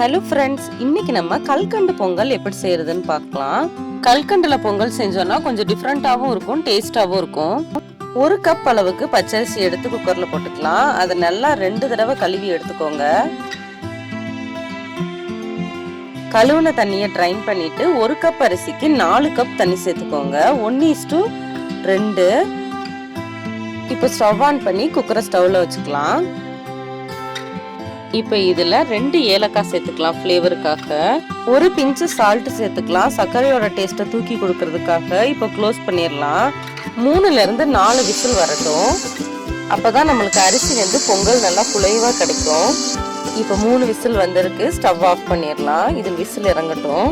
Hello friends இன்னைக்கு நம்ம கல்கண்டு பொங்கல் எப்படி செய்யறதுன்னு பார்க்கலாம். கல்கண்டுல பொங்கல் செஞ்சோம்னா கொஞ்சம் டிஃப்ரெண்ட்டாகவும் இருக்கும் டேஸ்டாகவும் இருக்கும். ஒரு கப் அளவுக்கு பச்சரிசி எடுத்து குக்கரில் போட்டுக்கலாம். அதை நல்லா ரெண்டு தடவை கழுவி எடுத்துக்கோங்க. கழுவுன தண்ணியை ட்ரைன் பண்ணிட்டு ஒரு கப் அரிசிக்கு நாலு கப் தண்ணி சேர்த்துக்கோங்க. ஒன் இஸ் டூ ரெண்டு. இப்போ ஸ்டவ் ஆன் பண்ணி குக்கரை ஸ்டவ்ல வச்சுக்கலாம். இப்போ இதில் ரெண்டு ஏலக்காய் சேர்த்துக்கலாம் ஃப்ளேவருக்காக ஒரு பிஞ்சு சால்ட் சேர்த்துக்கலாம். சர்க்கரையோட டேஸ்ட்டை தூக்கி கொடுக்கறதுக்காக இப்போ க்ளோஸ் பண்ணிடலாம் மூணுலேருந்து நாலு விசில் வரட்டும். அப்போ தான் நம்மளுக்கு அரிசி வந்து பொங்கல் நல்லா குலைவாக கிடைக்கும். இப்போ மூணு விசில் வந்திருக்கு. ஸ்டவ் ஆஃப் பண்ணிடலாம் இது விசில் இறங்கட்டும்.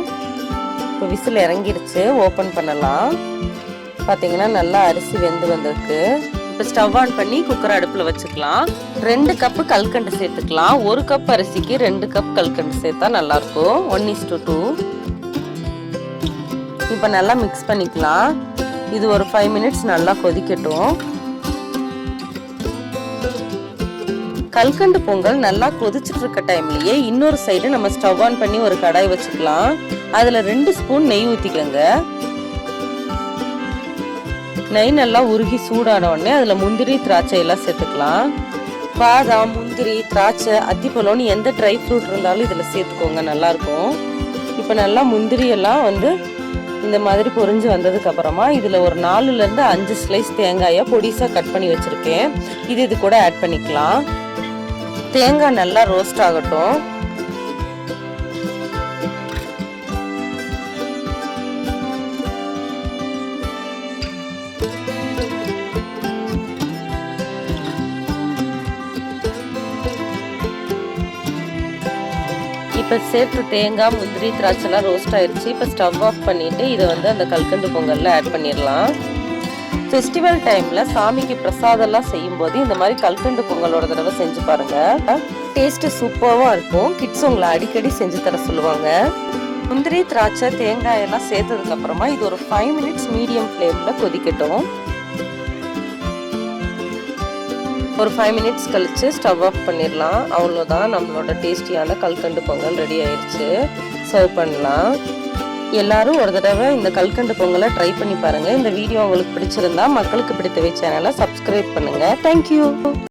இப்போ விசில் இறங்கிடுச்சு ஓப்பன் பண்ணலாம். பார்த்தீங்கன்னா நல்லா அரிசி வெந்து வந்திருக்கு. இப்போ ஸ்டவ் ஆன் பண்ணி குக்கர் அடுப்பில் வச்சுக்கலாம். ரெண்டு கப்பு கல்கண்டு சேர்த்துக்கலாம். ஒரு கப் அரிசிக்கு ரெண்டு கப் கல்கண்டு சேர்த்தா நல்லாயிருக்கும் ஒன் இஸ் டு டூ இப்போ நல்லா மிக்ஸ் பண்ணிக்கலாம். இது ஒரு ஃபைவ் மினிட்ஸ் நல்லா கொதிக்கட்டும். கல்கண்டு பொங்கல் நல்லா கொதிச்சுட்டு இருக்க டைம்லயே இன்னொரு சைடு நம்ம ஸ்டவ் ஆன் பண்ணி ஒரு கடாய் வச்சுக்கலாம். அதுல ரெண்டு ஸ்பூன் நெய் ஊத்திக்கோங்க. நெய் நல்லா உருகி சூடான உடனே அதில் முந்திரி திராட்சை எல்லாம் சேர்த்துக்கலாம். பாதாம் முந்திரி திராட்சை அத்திப்பழம்னு எந்த ட்ரை ஃப்ரூட் இருந்தாலும் இதில் சேர்த்துக்கோங்க நல்லாயிருக்கும். இப்போ நல்லா முந்திரி எல்லாம் வந்து இந்த மாதிரி பொரிஞ்சு வந்ததுக்கு அப்புறமா ஒரு நாலுலேருந்து அஞ்சு ஸ்லைஸ் தேங்காயை பொடிசாக கட் பண்ணி வச்சுருக்கேன். இது இது கூட ஆட் பண்ணிக்கலாம். தேங்காய் நல்லா ரோஸ்ட் ஆகட்டும். இப்போ சேர்த்து தேங்காய் முந்திரி திராட்சைலாம் ரோஸ்ட் ஆயிடுச்சு இப்போ ஸ்டவ் ஆஃப் பண்ணிட்டு இதை வந்து அந்த கல்கண்டு பொங்கலில் ஆட் பண்ணிடலாம். ஃபெஸ்டிவல் டைமில் சாமிக்கு பிரசாதம்லாம் செய்யும்போது இந்த மாதிரி கல்கண்டு பொங்கலோட தடவை செஞ்சு பாருங்கள் டேஸ்ட்டு சூப்பராக இருக்கும். கிட்ஸ் உங்களை அடிக்கடி செஞ்சு தர சொல்லுவாங்க. முந்திரி திராட்சை தேங்காய் எல்லாம் சேர்த்ததுக்கப்புறமா இது ஒரு ஃபைவ் மினிட்ஸ் மீடியம் ஃப்ளேமில் கொதிக்கட்டும். ஒரு ஃபைவ் மினிட்ஸ் கழித்து ஸ்டவ் ஆஃப் பண்ணிடலாம். அவ்வளோதான் நம்மளோட டேஸ்டியான கல்கண்டு பொங்கல் ரெடி ஆயிடுச்சு. சர்வ் பண்ணலாம். எல்லாரும் ஒரு தடவை இந்த கல்கண்டு பொங்கலை ட்ரை பண்ணி பாருங்கள் இந்த வீடியோ உங்களுக்கு பிடிச்சிருந்தா மக்களுக்கு பிடித்தவை சேனலை சப்ஸ்கிரைப் பண்ணுங்கள் தேங்க்யூ